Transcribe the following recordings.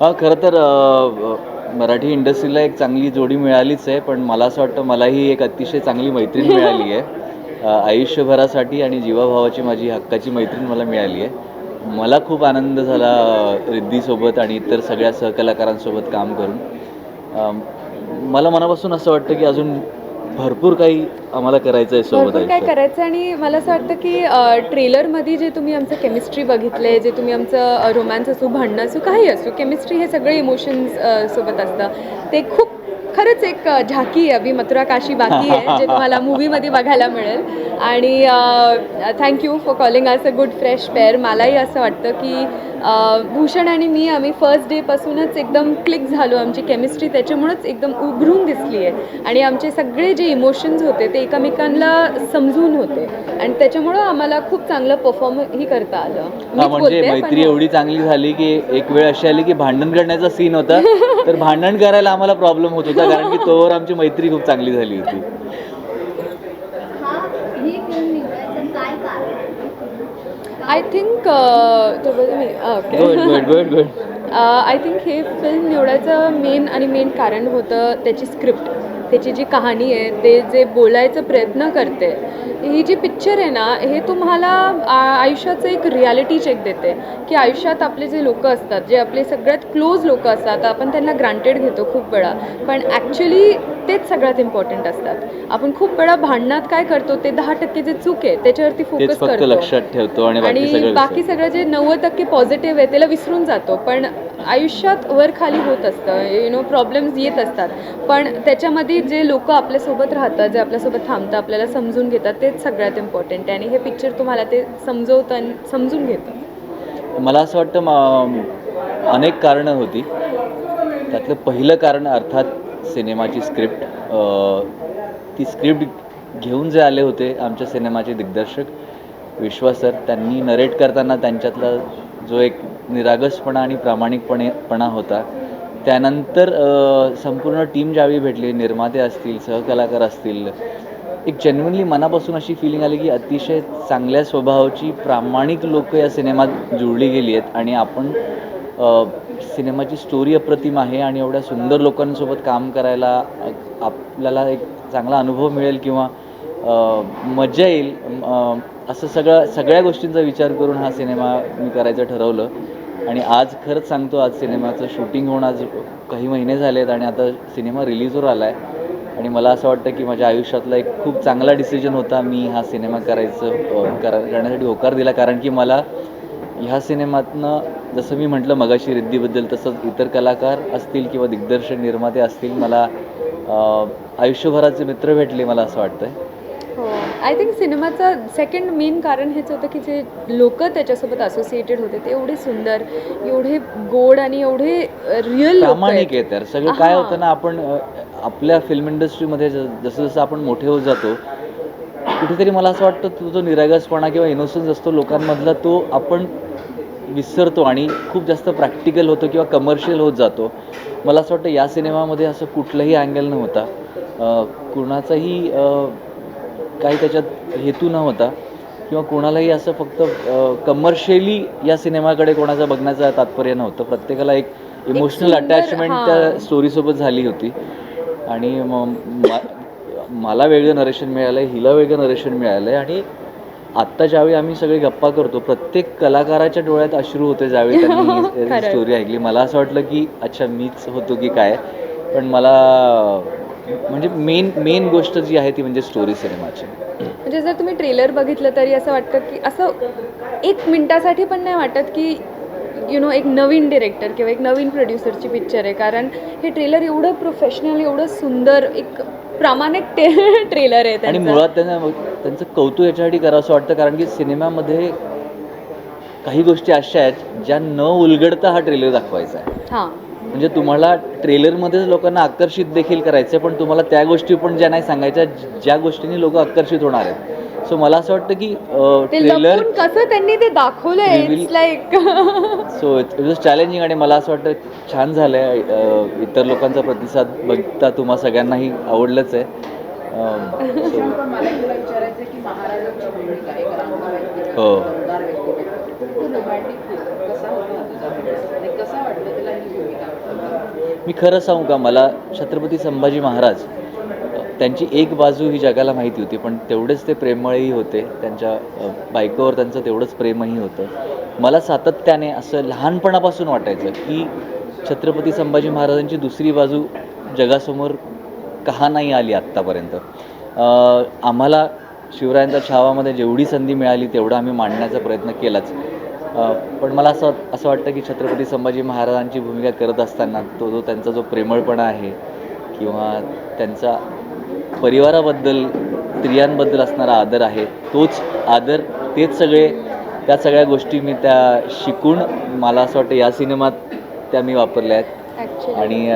हा खरं तर मराठी इंडस्ट्रीला एक चांगली जोडी मिळालीच आहे पण मला असं वाटतं मलाही एक अतिशय चांगली मैत्रीण मिळाली आहे. आयुष्यभरासाठी आणि जीवाभावाची माझी हक्काची मैत्रीण मला मिळाली आहे. मला खूप आनंद झाला रिद्धीसोबत आणि इतर सगळ्या सहकलाकारांसोबत काम करून. मला मनापासून असं वाटतं की अजून भरपूर काही आम्हाला करायचं आहे सोबत भरपूर काय आयुष्यात. करायचं आणि मला असं वाटतं की ट्रेलरमध्ये जे तुम्ही आमचं केमिस्ट्री बघितले जे तुम्ही आमचं रोमॅन्स असो भांडणं असो काही असो केमिस्ट्री हे सगळे इमोशन्स सोबत असतं ते खूप खरंच एक झाकी आहे अभि मथुरा काशी बाकी आहे जे तुम्हाला मूवीमध्ये बघायला मिळेल. आणि thank you for calling us a good fresh pair मलाही असं वाटतं की भूषण आणि मी आम्ही फर्स्ट डेपासूनच एकदम क्लिक झालो आमची केमिस्ट्री त्याच्यामुळंच एकदम उभरून दिसली आहे आणि आमचे सगळे जे इमोशन्स होते ते एकमेकांना समजून होते. आणि त्याच्यामुळं आम्हाला खूप चांगलं परफॉर्मही करता आलं. हा म्हणजे मैत्री हो. एवढी चांगली झाली की एक वेळ अशी आली की भांडण करण्याचा सीन होता. तर भांडण करायला आम्हाला प्रॉब्लेम होत होता. कारण की तोवर आमची मैत्री खूप चांगली झाली होती. हा ही I think good good good I think हे फिल्म निवडायचं मेन आणि मेन कारण होतं त्याची स्क्रिप्ट त्याची जी कहाणी आहे ते जे बोलायचा प्रयत्न करते ही जी पिक्चर आहे ना हे तुम्हाला आयुष्याचं एक रियालिटी चेक देते की आयुष्यात आपले जे लोक असतात जे आपले सगळ्यात क्लोज लोक असतात आपण त्यांना ग्रांटेड घेतो खूप वेळा. पण ॲक्च्युली तेच सगळ्यात इम्पॉर्टंट असतात. आपण खूप वेळा भांडणात काय करतो ते दहा टक्के जे चूक आहे त्याच्यावरती फोकस करतो. लक्षात ठेवतो आणि बाकी. सगळं जे नव्वद टक्के पॉझिटिव्ह आहे त्याला विसरून जातो. पण आयुष्यात वर खाली होत असतं यु नो प्रॉब्लेम्स येत असतात. पण त्याच्यामध्ये जे लोक आपल्यासोबत राहतात जे आपल्यासोबत थांबतात आपल्याला समजून घेतात तेच सगळ्यात इम्पॉर्टंट आहे. आणि हे पिक्चर तुम्हाला ते समजवतं आणि समजून घेतं. मला असं वाटतं अनेक कारणं होती. त्यातलं पहिलं कारण अर्थात सिनेमाची स्क्रिप्ट ती स्क्रिप्ट घेऊन जे आले होते आमच्या सिनेमाचे दिग्दर्शक विश्वास सर त्यांनी नरेट करताना त्यांच्यातलं जो एक निरागसपणा आणि प्रामाणिकपणेपणा होता. त्यानंतर संपूर्ण टीम ज्यावेळी भेटली निर्माते असतील सहकलाकार असतील एक जेन्युनली मनापासून अशी फिलिंग आली की अतिशय चांगल्या स्वभावाची प्रामाणिक लोक या सिनेमात जुळली गेली आहेत आणि आपण सिनेमाची स्टोरी अप्रतिम आहे आणि एवढ्या सुंदर लोकांसोबत काम करायला आपल्याला एक चांगला अनुभव मिळेल किंवा मज्जा मजा येईल असं सगळं सगळ्या गोष्टींचा विचार करून हा सिनेमा मी करायचं ठरवलं. आणि आज खरंच सांगतो आज सिनेमाचं शूटिंग होऊन आज काही महिने झाले आहेत आणि आता सिनेमा रिलीजवर आला आहे आणि मला असं वाटतं की माझ्या आयुष्यातला एक खूप चांगला डिसिजन होता मी हा सिनेमा करायचं करा करण्यासाठी होकार दिला. कारण की मला ह्या सिनेमातनं जसं मी म्हटलं मगाशी रिद्धीबद्दल तसंच इतर कलाकार असतील किंवा दिग्दर्शक निर्माते असतील मला आयुष्यभराचे मित्र भेटले मला असं वाटतं आहे आय थिंक सिनेमाचं सेकंड मेन कारण हेच होतं की जे लोक त्याच्यासोबत असोसिएटेड होते ते एवढे सुंदर एवढे गोड आणि एवढे रिअल प्रामाणिक आहेत. यार. सगळं काय. होतं ना आपण आपल्या फिल्म इंडस्ट्रीमध्ये ज- जसं जसं आपण मोठे होत जातो कुठेतरी मला असं वाटतं तो जो निरागसपणा किंवा इनोसन्स असतो लोकांमधला तो आपण विसरतो आणि खूप जास्त प्रॅक्टिकल होतो किंवा कमर्शियल होत जातो. मला असं वाटतं या सिनेमामध्ये असं कुठलंही अँगल नव्हता. कुणाचाही काही त्याच्यात हेतू नव्हता किंवा कोणालाही असं फक्त कमर्शियली या सिनेमाकडे कोणाचं बघण्याचं तात्पर्य नव्हतं प्रत्येकाला एक इमोशनल अटॅचमेंट. त्या स्टोरीसोबत झाली होती आणि मला वेगळं नरेशन मिळालं आहे हिला वेगळं नरेशन मिळालं आहे आणि आत्ता ज्यावेळी आम्ही सगळे गप्पा करतो प्रत्येक कलाकाराच्या डोळ्यात अश्रू होते ज्यावेळी त्यांनी. स्टोरी ऐकली मला असं वाटलं की अच्छा मीच होतो की काय पण मला म्हणजे मेन मेन गोष्ट जी आहे ती म्हणजे स्टोरी सिनेमाची म्हणजे जर तुम्ही ट्रेलर बघितलं तरी असं वाटतं की असं एक मिनटासाठी पण नाही वाटत की यु नो एक नवीन डिरेक्टर किंवा एक नवीन प्रोड्युसरची पिक्चर आहे. कारण हे ट्रेलर एवढं प्रोफेशनल एवढं सुंदर एक प्रामाणिक टे ट्रेलर आहे आणि. मुळात त्यांना त्यांचं कौतुक याच्यासाठी करावं असं वाटतं. कारण की सिनेमामध्ये काही गोष्टी अशा आहेत ज्या न उलगडता हा ट्रेलर दाखवायचा आहे. हां. म्हणजे तुम्हाला ट्रेलरमध्येच लोकांना आकर्षित देखील करायचं आहे पण तुम्हाला त्या गोष्टी पण ज्या नाही सांगायच्या ज्या गोष्टींनी लोक आकर्षित होणार आहेत. सो मला असं वाटतं की ते ट्रेलर कसं त्यांनी ते like so it was challenging आणि मला असं वाटतं छान झालं आहे इतर लोकांचा प्रतिसाद बघता तुम्हा सगळ्यांनाही आवडलंच आहे. हो. मी खरं सांगू का मला छत्रपती संभाजी महाराज त्यांची एक बाजू ही जगाला माहिती होती पण तेवढेच ते प्रेमळही होते त्यांच्या बायकोवर त्यांचं तेवढंच प्रेमही होतं. मला सातत्याने असं लहानपणापासून वाटायचं की छत्रपती संभाजी महाराजांची दुसरी बाजू जगासमोर का नाही आली आत्तापर्यंत. आम्हाला शिवरायांच्या छावामध्ये जेवढी संधी मिळाली तेवढा आम्ही मांडण्याचा प्रयत्न केलाच. पण मला असं असं वाटतं की छत्रपती संभाजी महाराजांची भूमिका करत असताना तो जो त्यांचा जो प्रेमळपणा आहे किंवा त्यांचा परिवाराबद्दल स्त्रियांबद्दल असणारा आदर आहे तोच आदर तेच सगळे त्या सगळ्या गोष्टी मी त्या शिकून मला असं वाटतं या सिनेमात त्या मी वापरल्या आहेत. आणि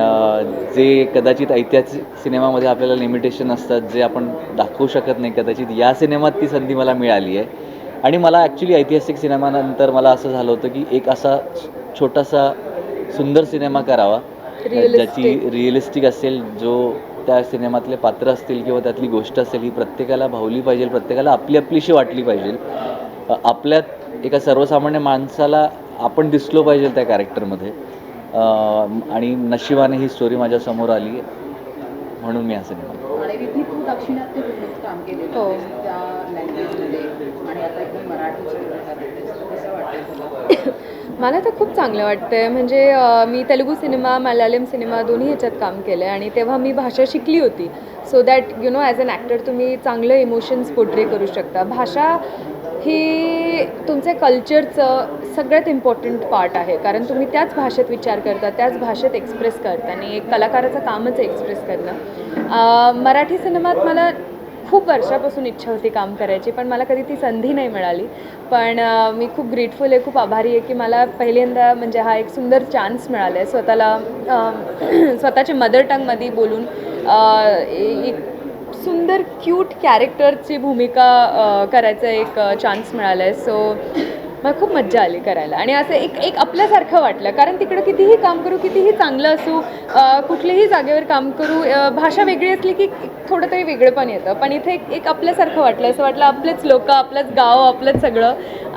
जे कदाचित ऐतिहासिक सिनेमामध्ये आपल्याला लिमिटेशन असतात जे आपण दाखवू शकत नाही कदाचित या सिनेमात ती संधी मला मिळाली आहे. आणि मला ॲक्च्युली ऐतिहासिक सिनेमानंतर मला असं झालं होतं की एक असा छोटासा सुंदर सिनेमा करावा. ज्याची रिअलिस्टिक असेल जो त्या सिनेमातले पात्र असतील किंवा त्यातली गोष्ट असेल ही प्रत्येकाला भावली पाहिजे प्रत्येकाला आपली आपलीशी वाटली पाहिजे. आपल्यात एका सर्वसामान्य माणसाला आपण दिसलो पाहिजे त्या कॅरेक्टरमध्ये आणि नशिबाने ही स्टोरी माझ्यासमोर आली म्हणून मी हा सिनेमा मला तर खूप चांगलं वाटतंय. म्हणजे मी तेलुगू सिनेमा मल्याळम सिनेमा दोन्ही ह्याच्यात काम केलं आहे आणि तेव्हा मी भाषा शिकली होती. So that you know as an actor तुम्ही चांगलं इमोशन्स पोट्रे करू शकता. भाषा ही तुमच्या कल्चरचं सगळ्यात इम्पॉर्टंट पार्ट आहे. कारण तुम्ही त्याच भाषेत विचार करता त्याच भाषेत एक्सप्रेस करता आणि एक कलाकाराचं कामच एक्सप्रेस करणं. मराठी सिनेमात मला खूप वर्षापासून इच्छा होती काम करायची पण मला कधी ती संधी नाही मिळाली. पण मी खूप ग्रेटफुल आहे खूप आभारी आहे की मला पहिल्यांदा म्हणजे हा एक सुंदर चान्स मिळाला आहे. स्वतःला स्वतःच्या मदर टंगमध्ये बोलून एक सुंदर क्यूट कॅरेक्टरची भूमिका करायचा एक चान्स मिळाला आहे. सो मला खूप मज्जा आली करायला. आणि असं एक एक आपल्यासारखं वाटलं. कारण तिकडं कितीही काम करू कितीही चांगलं असू कुठल्याही जागेवर काम करू भाषा वेगळी असली की थोडं तरी वेगळं पण येतं. पण इथे एक एक आपल्यासारखं वाटलं. असं वाटलं आपलेच लोक आपलंच गाव आपलंच सगळं.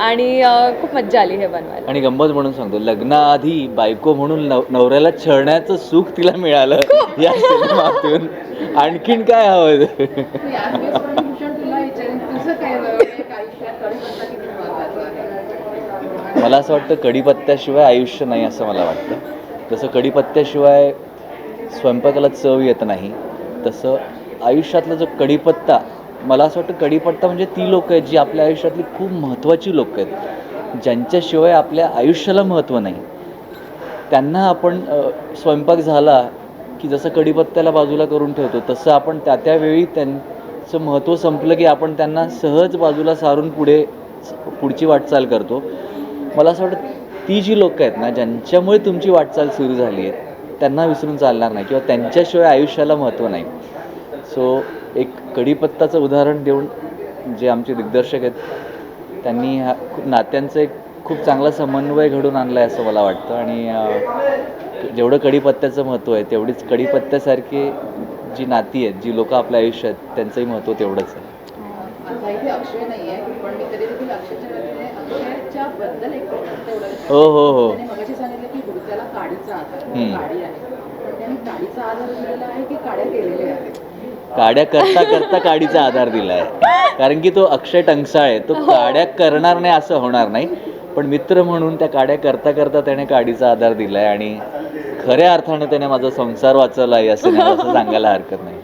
आणि खूप मज्जा आली हे बनवायला. आणि गंमत म्हणून सांगतो लग्नाआधी बायको म्हणून नव नवऱ्याला छळण्याचं सुख तिला मिळालं. या सिनेमातून. आणखीन काय हवं तू याच वेळेस पण भूषण तुला विचारेन तुझं काय वैवाहिक आयुष्यात कडीपत्ता किती महत्त्वाचा आहे मला असं वाटतं कढीपत्त्याशिवाय आयुष्य नाही असं मला वाटतं. जसं कढीपत्त्याशिवाय स्वयंपाकाला चव येत नाही तसं आयुष्यातला जो कढीपत्ता मला असं वाटतं कढीपत्ता म्हणजे ती लोकं आहेत जी आपल्या आयुष्यातली खूप महत्त्वाची लोकं आहेत ज्यांच्याशिवाय आपल्या आयुष्याला महत्त्व नाही. त्यांना आपण स्वयंपाक झाला की जसं कढीपत्त्याला बाजूला करून ठेवतो तसं आपण त्या त्यावेळी त्यांचं महत्त्व संपलं की आपण त्यांना सहज बाजूला सारून पुढे पुढची वाटचाल करतो. मला असं वाटतं ती जी लोकं आहेत ना ज्यांच्यामुळे तुमची वाटचाल सुरू झाली आहे त्यांना विसरून चालणार नाही किंवा त्यांच्याशिवाय आयुष्याला महत्त्व नाही. सो एक कढीपत्ताचं उदाहरण देऊन जे आमचे दिग्दर्शक आहेत त्यांनी ह्या खूप नात्यांचं एक खूप चांगला समन्वय घडून आणला आहे असं मला वाटतं. आणि जेवढं कढीपत्त्याचं महत्त्व आहे तेवढीच कढीपत्त्यासारखी जी नाती आहेत जी लोकं आपल्या आयुष्यात त्यांचंही महत्त्व तेवढंच आहे. एक प्रश्न हो हो हो. मगाशी सांगितलं की गुडघ्याला काडीचा. काडी आहे. काडीचा आधार दिलेला आहे की काड्या केलेल्या आहेत? काड्या करता करता काडीचा आधार दिला आहे कारण की तो अक्षय टंकसाळ आहे. तो काड्या करणार नाही असं होणार नाही. पण मित्र म्हणून त्या काड्या करता करता त्याने काडीचा आधार दिला आहे आणि खऱ्या अर्थाने त्याने माझा संसार वाचवला आहे या सिनेमा असं सांगायला हरकत नाही.